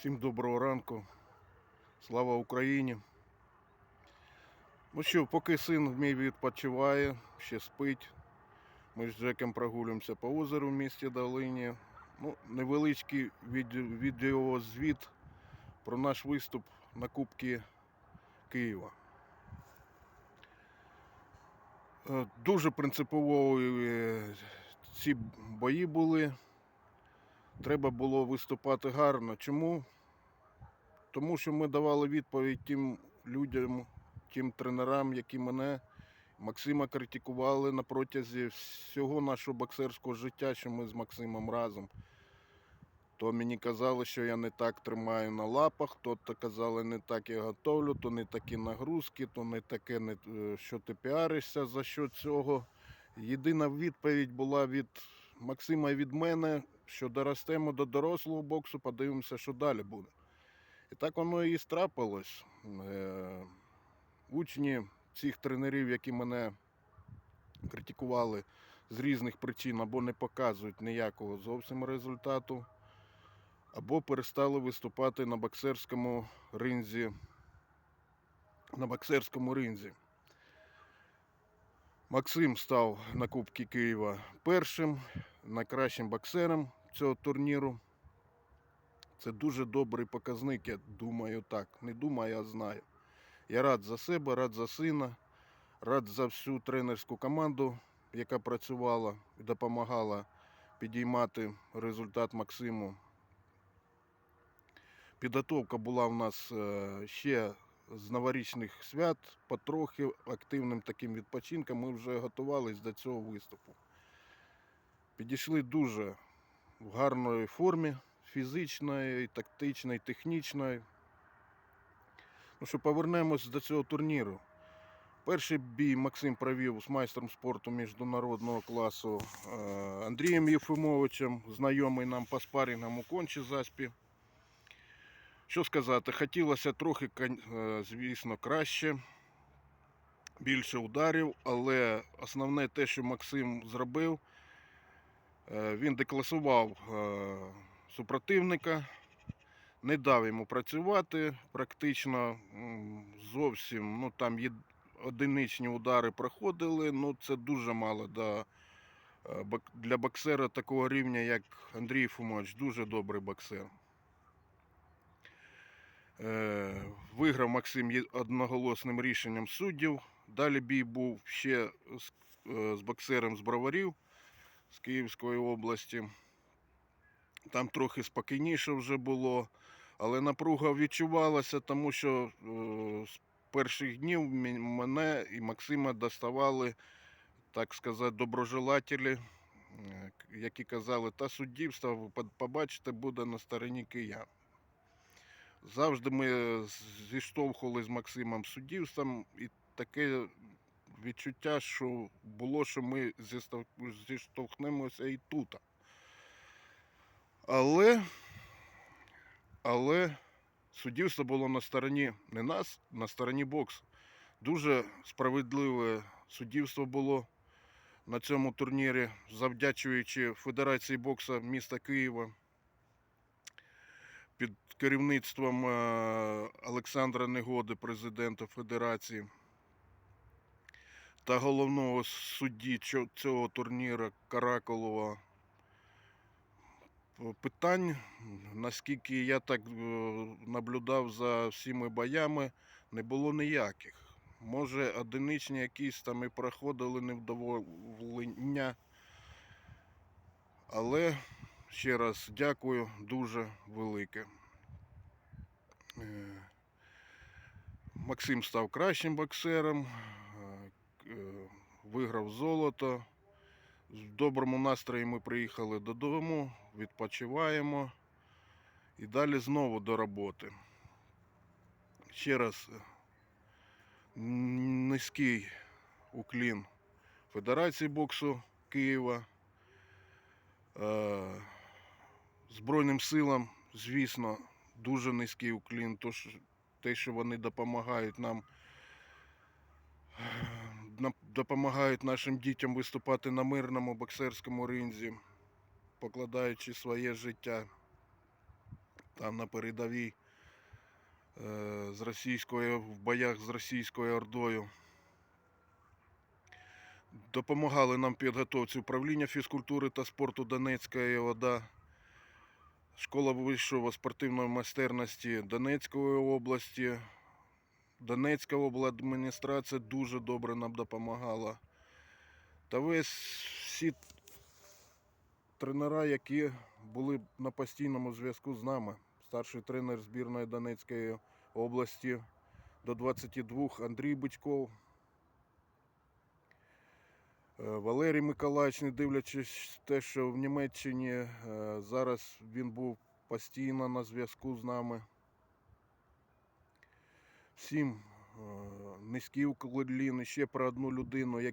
Всім доброго ранку. Слава Україні. Ну що, поки син мій відпочиває, ще спить. Ми з Джеком прогулюємося по озеру в місті Долині. Ну, невеличкий відеозвіт про наш виступ на Кубці Києва. Е, Дуже принципові ці бої були. Треба було виступати гарно. Чому? Тому що ми давали відповідь тим людям, тим тренерам, які мене, Максима критикували на протязі всього нашого боксерського життя, що ми з Максимом разом. То мені казали, що я не так тримаю на лапах, то казали, не так я готовлю, то не такі нагрузки, то не таке, не, е, що ти піаришся за що цього. Єдина відповідь була від Максима і від мене, що доростемо до дорослого боксу, подивимося, що далі буде. І так воно і страпилось. Е, Учні цих тренерів, які мене критикували з різних причин, або не показують ніякого зовсім результату, або перестали виступати на боксерському ринзі. На боксерському ринзі. Максим став на Кубці Києва першим, найкращим боксером цього турніру. Це дуже добрий показник, я думаю так. Не думаю, а знаю. Я рад за себе, рад за сина, рад за всю тренерську команду, яка працювала і допомагала підіймати результат Максиму. Підготовка була в нас е, ще з новорічних свят, потрохи активним таким відпочинком. Ми вже готувалися до цього виступу. Підійшли дуже в гарної формі, фізичної, тактичної, технічної. Ну що, повернемось до цього турніру. Перший бій Максим провів з майстром спорту міжнародного класу е, Андрієм Єфимовичем, знайомий нам по спарингам у кончі заспі. Що сказати, хотілося трохи, е, звісно, краще, більше ударів, але основне те, що Максим зробив, він декласував е, супротивника, не дав йому працювати практично зовсім. Ну там одиничні удари проходили, ну це дуже мало е, для боксера такого рівня, як Андрій Фумович, дуже добрий боксер. Е, Виграв Максим одноголосним рішенням суддів. Далі бій був ще е, з боксером з Броварів з Київської області. Там трохи спокійніше вже було, але напруга відчувалася, тому що е, з перших днів мене і Максима доставали, так сказати, доброжелателі, е, які казали, та суддівство, побачите, буде на стороні киян. Завжди ми зіштовхували з Максимом суддівством, і таке відчуття, що було, що ми зіштовхнемося і тут. Але, але суддівство було на стороні не нас, на стороні боксу. Дуже справедливе суддівство було на цьому турнірі, завдячуючи Федерації боксу міста Києва під керівництвом е, Олександра Негоди, президента Федерації, та головного судді цього турніру Караколова. Питань, наскільки я так е, наблюдав за всіми боями, не було ніяких. Може, одиничні якісь там і проходили невдоволення. Але ще раз дякую дуже велике. Е, Максим став кращим боксером, виграв золото. В доброму настрої ми приїхали додому, відпочиваємо і далі знову до роботи. Ще раз е, низький уклін Федерації боксу Києва. Е, Збройним силам, звісно, дуже низький уклін, те, що вони допомагають е, нам- допомагають нашим дітям виступати на мирному боксерському ринзі, покладаючи своє життя. там на передовій е, з російською в боях з російською ордою. Допомагали нам підготовці управління фізкультури та спорту Донецької ОДА, школа вищої спортивної майстерності Донецької області. Донецька обладміністрація дуже добре нам допомагала. Та весь всі тренера, які були на постійному зв'язку з нами. Старший тренер збірної Донецької області до 22 Андрій Бичков. Е, Валерій Миколаївич, не дивлячись те, що в Німеччині е, зараз він був постійно на зв'язку з нами. Всім е, низький уклін. Ще про одну людину, е,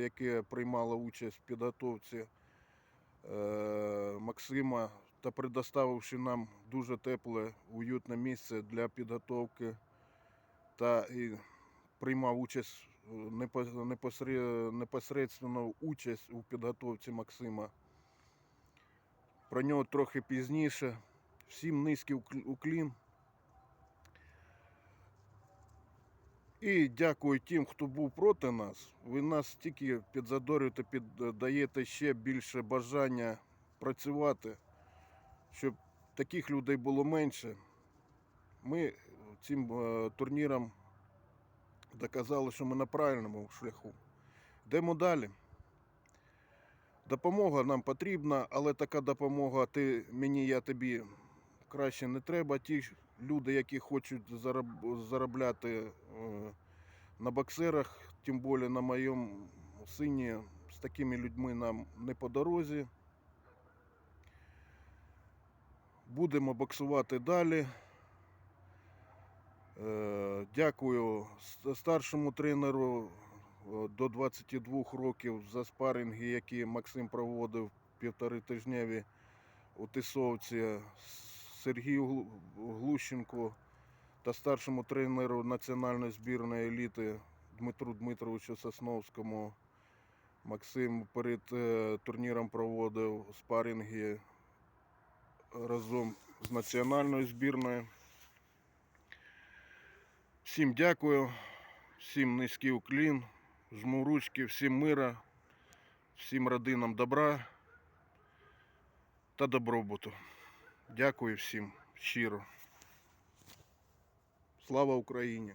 яка приймала участь в підготовці е, Максима та предоставивши нам дуже тепле, уютне місце для підготовки та і приймав участь е, непосередньо участь у підготовці Максима. Про нього трохи пізніше. Всім низький уклі- уклін. І дякую тим, хто був проти нас. Ви нас тільки підзадорюєте, піддаєте ще більше бажання працювати, щоб таких людей було менше. Ми цим е, турніром доказали, що ми на правильному шляху. Йдемо далі. Допомога нам потрібна, але така допомога ти мені, я тобі краще не треба. Ті люди, які хочуть заробляти е, на боксерах, тим більше на моєму сині, з такими людьми нам не по дорозі. Будемо боксувати далі. Е, Дякую старшому тренеру е, до 22 років за спаринги, які Максим проводив півтори тижневі у Тисовці, Сергію Глу- Глущенку та старшому тренеру національної збірної еліти Дмитру Дмитровичу Сосновському. Максим перед е, турніром проводив спаринги разом з національною збірною. Всім дякую, всім низький уклін, жму ручки, всім мира, всім родинам добра та добробуту. Дякую всім щиро. Слава Україні!